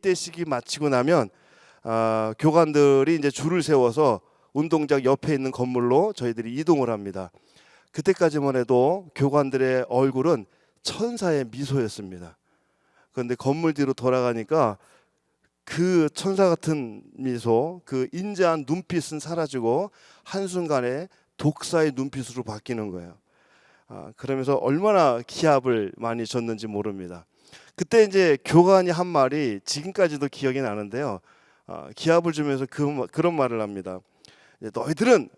개입대식이 마치고 나면 아, 교관들이 이제 줄을 세워서 운동장 옆에 있는 건물로 저희들이 이동을 합니다. 그때까지만 해도 교관들의 얼굴은 천사의 미소였습니다. 그런데 건물 뒤로 돌아가니까 그 천사 같은 미소, 그 인자한 눈빛은 사라지고 한순간에 독사의 눈빛으로 바뀌는 거예요. 아, 그러면서 얼마나 기합을 많이 줬는지 모릅니다. 그때 이제 교관이 한 말이 지금까지도 기억이 나는데요. 아, 기합을 주면서 그, 마- 그런 말을 합니다. 너희들은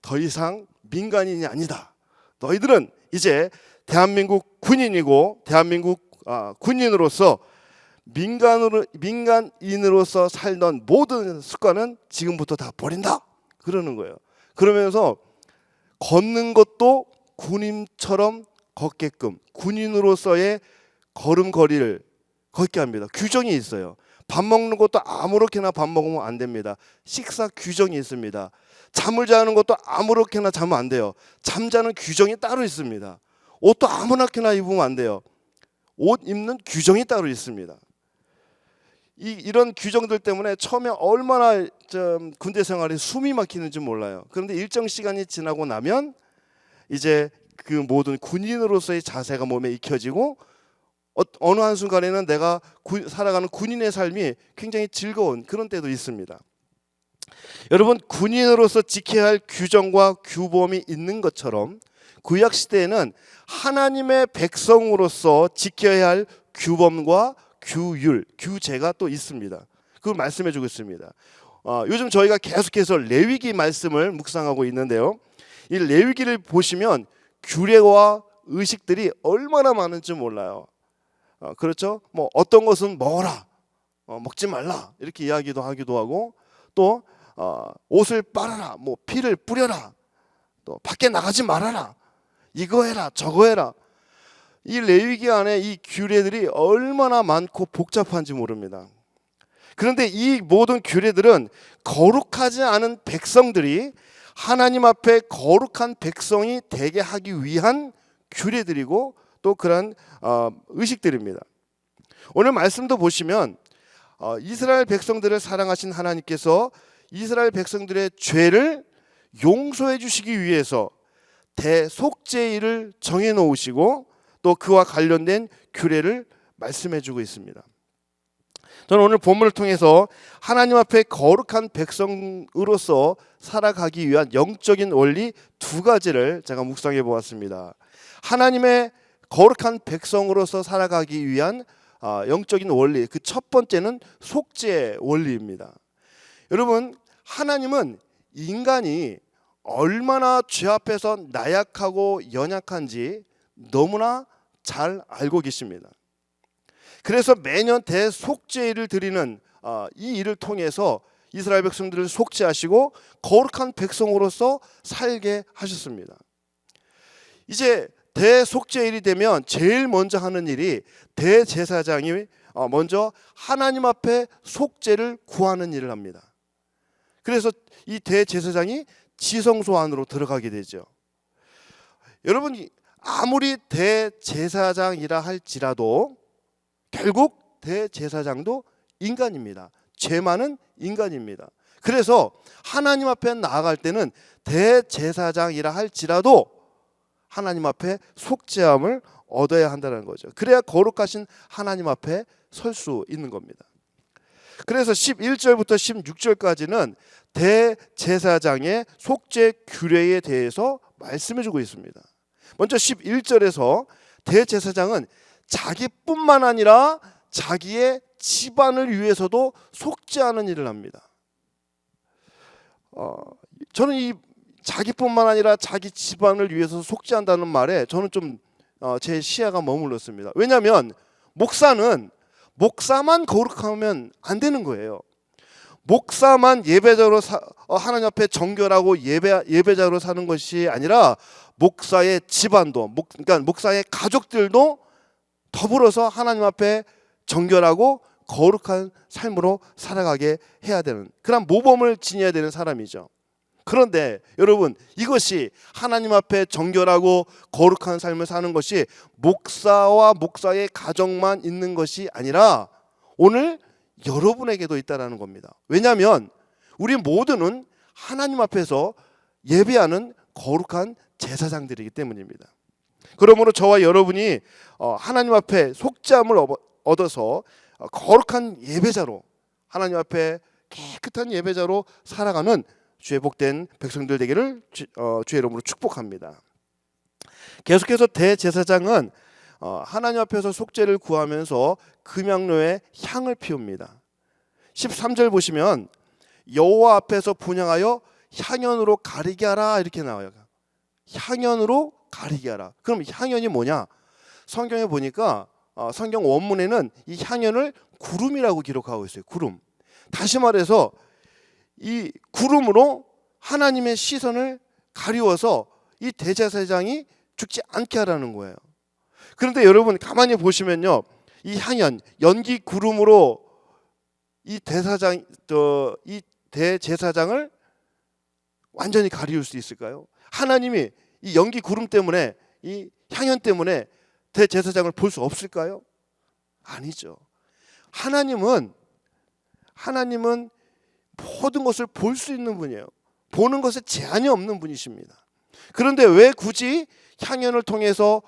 더 이상 민간인이 아니다. 너희들은 이제 대한민국 군인이고 대한민국 아, 군인으로서 민간으로 민간인으로서 살던 모든 습관은 지금부터 다 버린다. 그러는 거예요. 그러면서 걷는 것도 군인처럼 걷게끔 군인으로서의 걸음걸이를 걷게 합니다. 규정이 있어요. 밥 먹는 것도 아무렇게나 밥 먹으면 안 됩니다. 식사 규정이 있습니다. 잠을 자는 것도 아무렇게나 자면 안 돼요. 잠자는 규정이 따로 있습니다. 옷도 아무렇게나 입으면 안 돼요. 옷 입는 규정이 따로 있습니다. 이, 이런 규정들 때문에 처음에 얼마나 좀 군대 생활이 숨이 막히는지 몰라요. 그런데 일정 시간이 지나고 나면 이제 그 모든 군인으로서의 자세가 몸에 익혀지고 어, 어느 한 순간에는 내가 군- 살아가는 군인의 삶이 굉장히 즐거운 그런 때도 있습니다. 여러분 군인으로서 지켜야 할 규정과 규범이 있는 것처럼 구약 시대에는 하나님의 백성으로서 지켜야 할 규범과 규율, 규제가 또 있습니다. 그걸 말씀해 주고 있습니다. 어, 요즘 저희가 계속해서 레위기 말씀을 묵상하고 있는데요. 이 레위기를 보시면 규례와 의식들이 얼마나 많은지 몰라요. 어, 그렇죠? 뭐 어떤 것은 먹어라, 어, 먹지 말라 이렇게 이야기도 하기도 하고 또 어, 옷을 빨아라, 뭐 피를 뿌려라, 또 밖에 나가지 말아라, 이거 해라, 저거 해라. 이 레위기 안에 이 규례들이 얼마나 많고 복잡한지 모릅니다. 그런데 이 모든 규례들은 거룩하지 않은 백성들이 하나님 앞에 거룩한 백성이 되게 하기 위한 규례들이고 또 그런 어, 의식들입니다. 오늘 말씀도 보시면 어, 이스라엘 백성들을 사랑하신 하나님께서 이스라엘 백성들의 죄를 용서해 주시기 위해서 대속죄일을 정해 놓으시고 또 그와 관련된 규례를 말씀해 주고 있습니다. 저는 오늘 본문을 통해서 하나님 앞에 거룩한 백성으로서 살아가기 위한 영적인 원리 두 가지를 제가 묵상해 보았습니다. 하나님의 거룩한 백성으로서 살아가기 위한 아, 영적인 원리 그 첫 번째는 속죄 원리입니다. 여러분 하나님은 인간이 얼마나 죄 앞에서 나약하고 연약한지 너무나 잘 알고 계십니다. 그래서 매년 대속죄를 드리는 아, 이 일을 통해서 이스라엘 백성들을 속죄하시고 거룩한 백성으로서 살게 하셨습니다. 이제 대속죄일이 되면 제일 먼저 하는 일이 대제사장이 어, 먼저 하나님 앞에 속죄를 구하는 일을 합니다. 그래서 이 대제사장이 지성소 안으로 들어가게 되죠. 여러분 아무리 대제사장이라 할지라도 결국 대제사장도 인간입니다. 죄 많은 인간입니다. 그래서 하나님 앞에 나아갈 때는 대제사장이라 할지라도 하나님 앞에 속죄함을 얻어야 한다는 거죠. 그래야 거룩하신 하나님 앞에 설 수 있는 겁니다. 그래서 11절부터 16절까지는 대제사장의 속죄 규례에 대해서 말씀해 주고 있습니다. 먼저 11절에서 대제사장은 자기뿐만 아니라 자기의 집안을 위해서도 속죄하는 일을 합니다. 어, 저는 이 자기뿐만 아니라 자기 집안을 위해서 속죄한다는 말에 저는 좀 제 시야가 머물렀습니다. 왜냐하면 목사는 목사만 거룩하면 안 되는 거예요. 목사만 예배자로 사, 어, 하나님 앞에 정결하고 예배 예배자로 사는 것이 아니라 목사의 집안도 목, 그러니까 목사의 가족들도 더불어서 하나님 앞에 정결하고 거룩한 삶으로 살아가게 해야 되는 그런 모범을 지녀야 되는 사람이죠. 그런데 여러분 이것이 하나님 앞에 정결하고 거룩한 삶을 사는 것이 목사와 목사의 가정만 있는 것이 아니라 오늘 여러분에게도 있다라는 겁니다. 왜냐하면 우리 모두는 하나님 앞에서 예배하는 거룩한 제사장들이기 때문입니다. 그러므로 저와 여러분이 어, 하나님 앞에 속죄함을 얻어- 얻어서 어, 거룩한 예배자로 하나님 앞에 깨끗한 예배자로 살아가는 주의 복된 백성들 되기를 주, 어, 주의 이름으로 축복합니다. 계속해서 대제사장은 어, 하나님 앞에서 속죄를 구하면서 금양로에 향을 피웁니다. 13절 보시면 여호와 앞에서 분양하여 향연으로 가리게 하라 이렇게 나와요. 향연으로 가리게 하라. 그럼 향연이 뭐냐? 성경에 보니까 어, 성경 원문에는 이 향연을 구름이라고 기록하고 있어요. 구름. 다시 말해서 이 구름으로 하나님의 시선을 가리워서 이 대제사장이 죽지 않게 하라는 거예요. 그런데 여러분 가만히 보시면요. 이 향연 연기 구름으로 이 대사장 저 이 대제사장을 완전히 가리울 수 있을까요? 하나님이 이 연기 구름 때문에 이 향연 때문에 대제사장을 볼 수 없을까요? 아니죠. 하나님은 하나님은 모든 것을 볼 수 있는 분이에요. 보는 것에 제한이 없는 분이십니다. 그런데 왜 굳이 향연을 통해서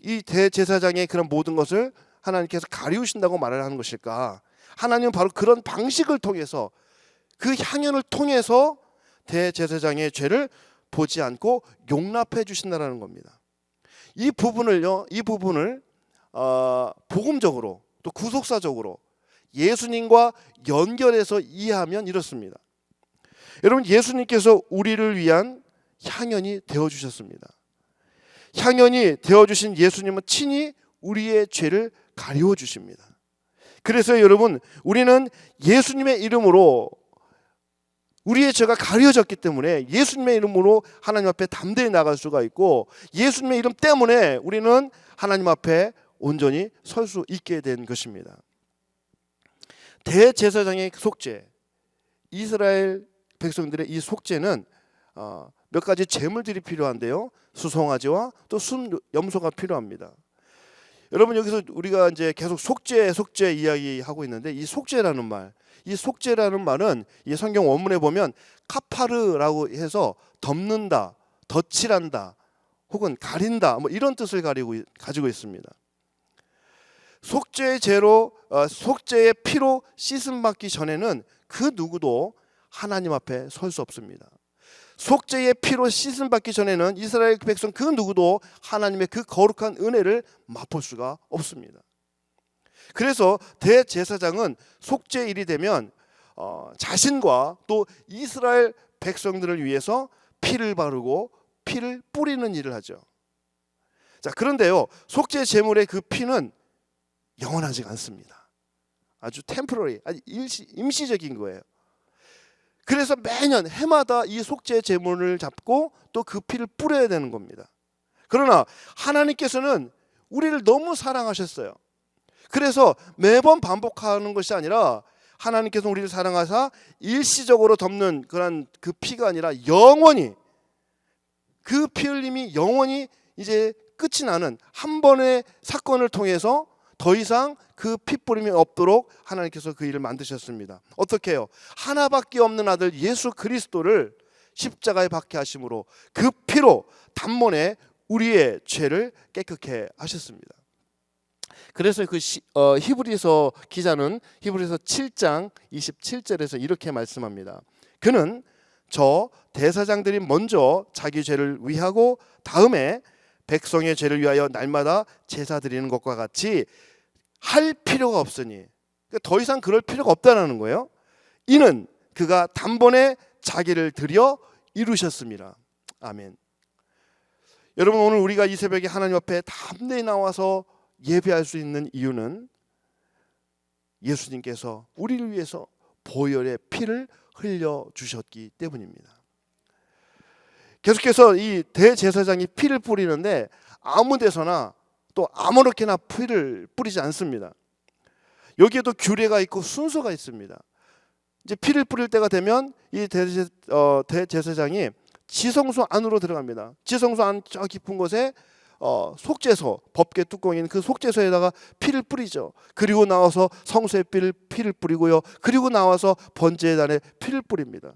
이 대제사장의 그런 모든 것을 하나님께서 가리우신다고 말을 하는 것일까? 하나님은 바로 그런 방식을 통해서 그 향연을 통해서 대제사장의 죄를 보지 않고 용납해 주신다라는 겁니다. 이 부분을요, 이 부분을 어, 복음적으로 또 구속사적으로 예수님과 연결해서 이해하면 이렇습니다. 여러분 예수님께서 우리를 위한 향연이 되어 주셨습니다. 향연이 되어 주신 예수님은 친히 우리의 죄를 가리워 주십니다. 그래서 여러분 우리는 예수님의 이름으로 우리의 죄가 가려졌기 때문에 예수님의 이름으로 하나님 앞에 담대히 나갈 수가 있고 예수님의 이름 때문에 우리는 하나님 앞에 온전히 설 수 있게 된 것입니다. 대제사장의 속죄, 이스라엘 백성들의 이 속죄는 어, 몇 가지 제물들이 필요한데요. 수송아지와 또 순 염소가 필요합니다. 여러분 여기서 우리가 이제 계속 속죄 속죄 이야기하고 있는데 이 속죄라는 말, 이 속죄라는 말은 이 성경 원문에 보면 카파르라고 해서 덮는다, 덧칠한다, 혹은 가린다 뭐 이런 뜻을 가리고 가지고 있습니다. 속죄의 죄로 어, 속죄의 피로 씻음 받기 전에는 그 누구도 하나님 앞에 설 수 없습니다. 속죄의 피로 씻음 받기 전에는 이스라엘 백성 그 누구도 하나님의 그 거룩한 은혜를 맛볼 수가 없습니다. 그래서 대제사장은 속죄일이 되면 어, 자신과 또 이스라엘 백성들을 위해서 피를 바르고 피를 뿌리는 일을 하죠. 자 그런데요 속죄 제물의 그 피는 영원하지 않습니다. 아주 템포러리, 아주 일시, 임시적인 거예요. 그래서 매년 해마다 이 속죄 제물을 잡고 또 그 피를 뿌려야 되는 겁니다. 그러나 하나님께서는 우리를 너무 사랑하셨어요. 그래서 매번 반복하는 것이 아니라 하나님께서 우리를 사랑하사 일시적으로 덮는 그런 그 피가 아니라 영원히 그 피 흘림이 영원히 이제 끝이 나는 한 번의 사건을 통해서 더 이상 그 핏부림이 없도록 하나님께서 그 일을 만드셨습니다. 어떻게 해요? 하나밖에 없는 아들 예수 그리스도를 십자가에 박해 하심으로 그 피로 단번에 우리의 죄를 깨끗게 하셨습니다. 그래서 그 시, 어, 히브리서 기자는 히브리서 7장 27절에서 이렇게 말씀합니다. 그는 저 대사장들이 먼저 자기 죄를 위하고 다음에 백성의 죄를 위하여 날마다 제사 드리는 것과 같이 할 필요가 없으니 그러니까 더 이상 그럴 필요가 없다라는 거예요. 이는 그가 단번에 자기를 드려 이루셨습니다. 아멘. 여러분 오늘 우리가 이 새벽에 하나님 앞에 담대히 나와서 예배할 수 있는 이유는 예수님께서 우리를 위해서 보혈의 피를 흘려 주셨기 때문입니다. 계속해서 이 대제사장이 피를 뿌리는데 아무 데서나 또 아무렇게나 피를 뿌리지 않습니다. 여기에도 규례가 있고 순서가 있습니다. 이제 피를 뿌릴 때가 되면 이 대제, 어, 대제사장이 지성소 안으로 들어갑니다. 지성소 안 저 깊은 곳에 어, 속죄소 법계 뚜껑인 그 속죄소에다가 피를 뿌리죠. 그리고 나와서 성소에 피를 피를 뿌리고요. 그리고 나와서 번제단에 피를 뿌립니다.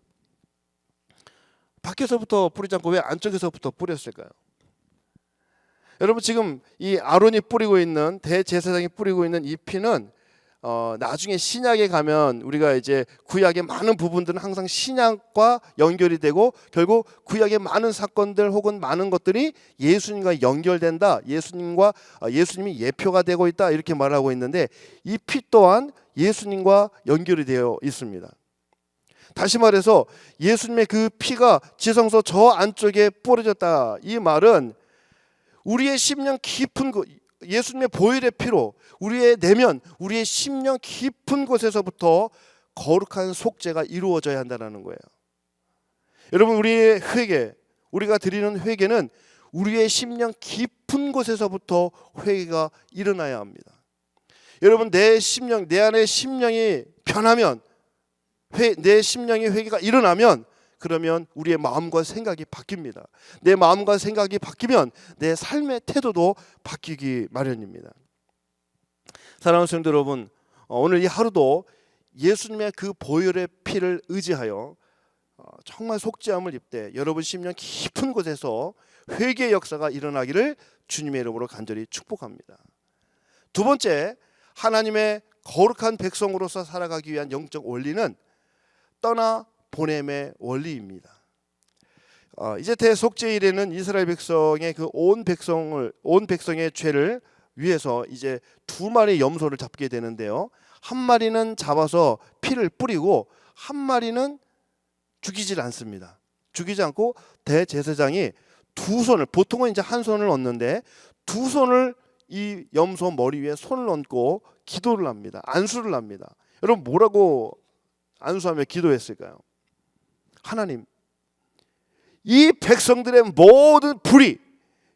밖에서부터 뿌리지 않고 왜 안쪽에서부터 뿌렸을까요? 여러분 지금 이 아론이 뿌리고 있는 대제사장이 뿌리고 있는 이 피는 어, 나중에 신약에 가면 우리가 이제 구약의 많은 부분들은 항상 신약과 연결이 되고 결국 구약의 많은 사건들 혹은 많은 것들이 예수님과 연결된다. 예수님과 어, 예수님이 예표가 되고 있다. 이렇게 말하고 있는데 이 피 또한 예수님과 연결이 되어 있습니다. 다시 말해서 예수님의 그 피가 지성소 저 안쪽에 뿌려졌다. 이 말은 우리의 심령 깊은 곳 예수님의 보혈의 피로 우리의 내면, 우리의 심령 깊은 곳에서부터 거룩한 속죄가 이루어져야 한다는 거예요. 여러분 우리의 회개, 우리가 드리는 회개는 우리의 심령 깊은 곳에서부터 회개가 일어나야 합니다. 여러분 내 심령, 내 안에 심령이 변하면 회, 내 심령의 회개가 일어나면 그러면 우리의 마음과 생각이 바뀝니다. 내 마음과 생각이 바뀌면 내 삶의 태도도 바뀌기 마련입니다. 사랑하는 성도 여러분, 어, 오늘 이 하루도 예수님의 그 보혈의 피를 의지하여 어, 정말 속죄함을 입되 여러분 심령 깊은 곳에서 회개의 역사가 일어나기를 주님의 이름으로 간절히 축복합니다. 두 번째, 하나님의 거룩한 백성으로서 살아가기 위한 영적 원리는 떠나 보냄의 원리입니다. 어, 이제 대속죄일에는 이스라엘 백성의 그 온 백성을 온 백성의 죄를 위해서 이제 두 마리 염소를 잡게 되는데요. 한 마리는 잡아서 피를 뿌리고 한 마리는 죽이질 않습니다. 죽이지 않고 대제사장이 두 손을 보통은 이제 한 손을 얹는데 두 손을 이 염소 머리 위에 손을 얹고 기도를 합니다. 안수를 합니다. 여러분 뭐라고 안수하며 기도했을까요? 하나님, 이 백성들의 모든 불의,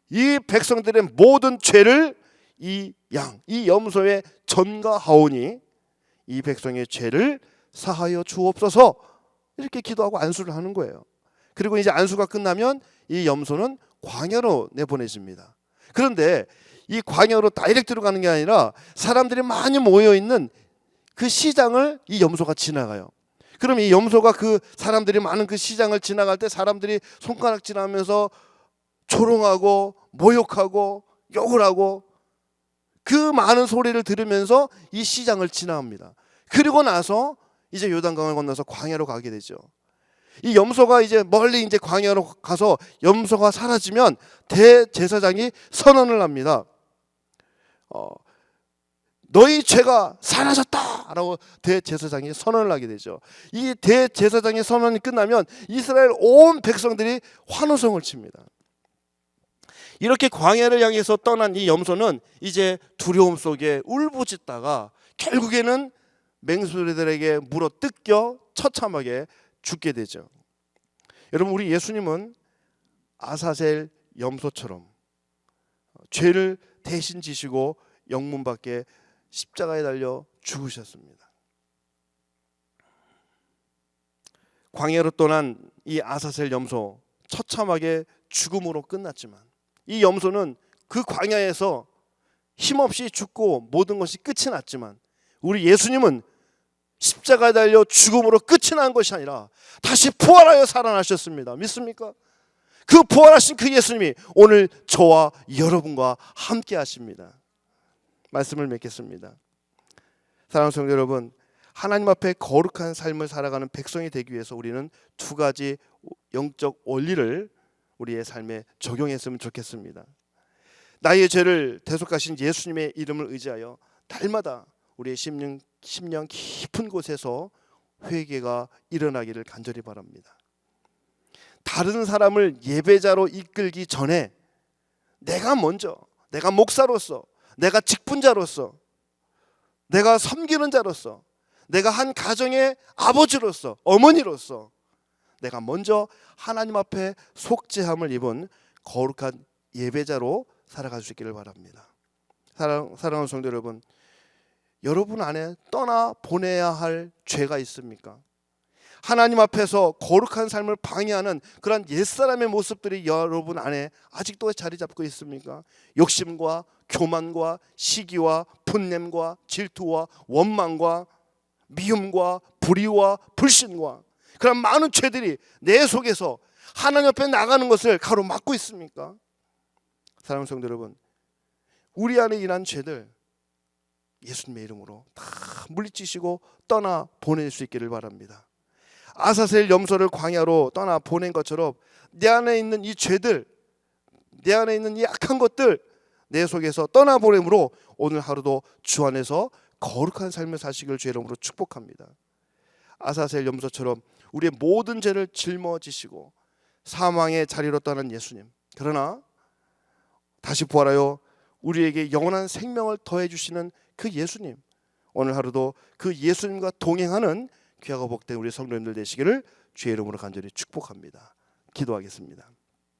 이 백성들의 모든 죄를 이 양, 이 염소에 전가하오니 이 백성의 죄를 사하여 주옵소서 이렇게 기도하고 안수를 하는 거예요. 그리고 이제 안수가 끝나면 이 염소는 광야로 내보내집니다. 그런데 이 광야로 다이렉트로 가는 게 아니라 사람들이 많이 모여 있는 그 시장을 이 염소가 지나가요. 그럼 이 염소가 그 사람들이 많은 그 시장을 지나갈 때 사람들이 손가락질하면서 조롱하고 모욕하고 욕을 하고 그 많은 소리를 들으면서 이 시장을 지나갑니다. 그리고 나서 이제 요단강을 건너서 광야로 가게 되죠. 이 염소가 이제 멀리 이제 광야로 가서 염소가 사라지면 대제사장이 선언을 합니다. 어, 너희 죄가 사라졌다라고 대제사장이 선언을 하게 되죠. 이 대제사장의 선언이 끝나면 이스라엘 온 백성들이 환호성을 칩니다. 이렇게 광야를 향해서 떠난 이 염소는 이제 두려움 속에 울부짖다가 결국에는 맹수들에게 물어 뜯겨 처참하게 죽게 되죠. 여러분 우리 예수님은 아사셀 염소처럼 죄를 대신 지시고 영문 밖에 십자가에 달려 죽으셨습니다. 광야로 떠난 이 아사셀 염소 처참하게 죽음으로 끝났지만 이 염소는 그 광야에서 힘없이 죽고 모든 것이 끝이 났지만 우리 예수님은 십자가에 달려 죽음으로 끝이 난 것이 아니라 다시 부활하여 살아나셨습니다. 믿습니까? 그 부활하신 그 예수님이 오늘 저와 여러분과 함께 하십니다. 말씀을 맺겠습니다. 사랑하는 성도 여러분, 하나님 앞에 거룩한 삶을 살아가는 백성이 되기 위해서 우리는 두 가지 영적 원리를 우리의 삶에 적용했으면 좋겠습니다. 나의 죄를 대속하신 예수님의 이름을 의지하여 날마다 우리의 심령, 심령 깊은 곳에서 회개가 일어나기를 간절히 바랍니다. 다른 사람을 예배자로 이끌기 전에 내가 먼저 내가 목사로서 내가 직분자로서 내가 섬기는 자로서 내가 한 가정의 아버지로서 어머니로서 내가 먼저 하나님 앞에 속죄함을 입은 거룩한 예배자로 살아갈 수 있기를 바랍니다. 사랑, 사랑하는 성도 여러분, 여러분 안에 떠나 보내야 할 죄가 있습니까? 하나님 앞에서 거룩한 삶을 방해하는 그런 옛사람의 모습들이 여러분 안에 아직도 자리 잡고 있습니까? 욕심과 교만과 시기와 분냄과 질투와 원망과 미움과 불의와 불신과 그런 많은 죄들이 내 속에서 하나님 앞에 나가는 것을 가로막고 있습니까? 사랑하는 성도 여러분, 우리 안에 일한 죄들 예수님의 이름으로 다 물리치시고 떠나 보낼 수 있기를 바랍니다. 아사셀 염소를 광야로 떠나 보낸 것처럼 내 안에 있는 이 죄들, 내 안에 있는 이 악한 것들 내 속에서 떠나 보냄으로 오늘 하루도 주 안에서 거룩한 삶을 사시길 주 이름으로 축복합니다. 아사셀 염소처럼 우리의 모든 죄를 짊어지시고 사망의 자리로 떠난 예수님. 그러나 다시 부활하여 우리에게 영원한 생명을 더해 주시는 그 예수님. 오늘 하루도 그 예수님과 동행하는 귀하고 복된 우리 성도님들 되시기를 주의 이름으로 간절히 축복합니다. 기도하겠습니다.